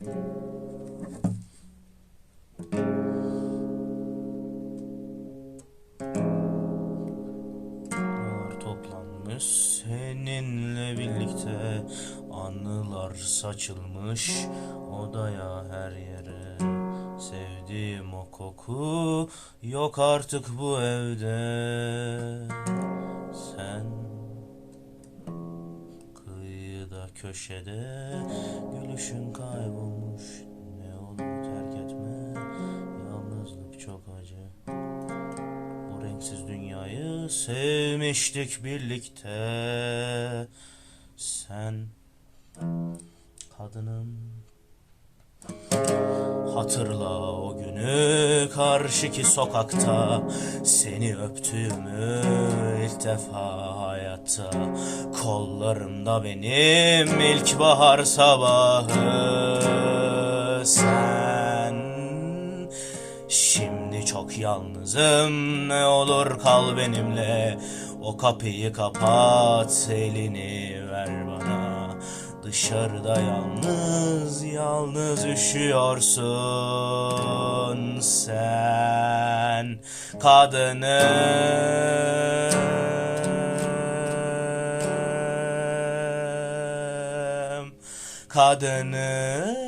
Anılar toplanmış seninle birlikte Anılar saçılmış. Odaya her yere Sevdiğim o koku yok artık bu evde. Sen kıyıda köşede Gülüşün sevmiştik birlikte. Sen kadınım. Hatırla o günü karşıki sokakta Seni öptüğümü ilk defa hayatta Kollarımda benim ilkbahar sabahı Sen yalnızım ne olur kal benimle. O kapıyı kapat elini ver bana. Dışarıda yalnız yalnız üşüyorsun sen Kadınım Kadınım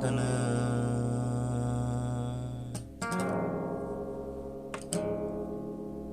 Father.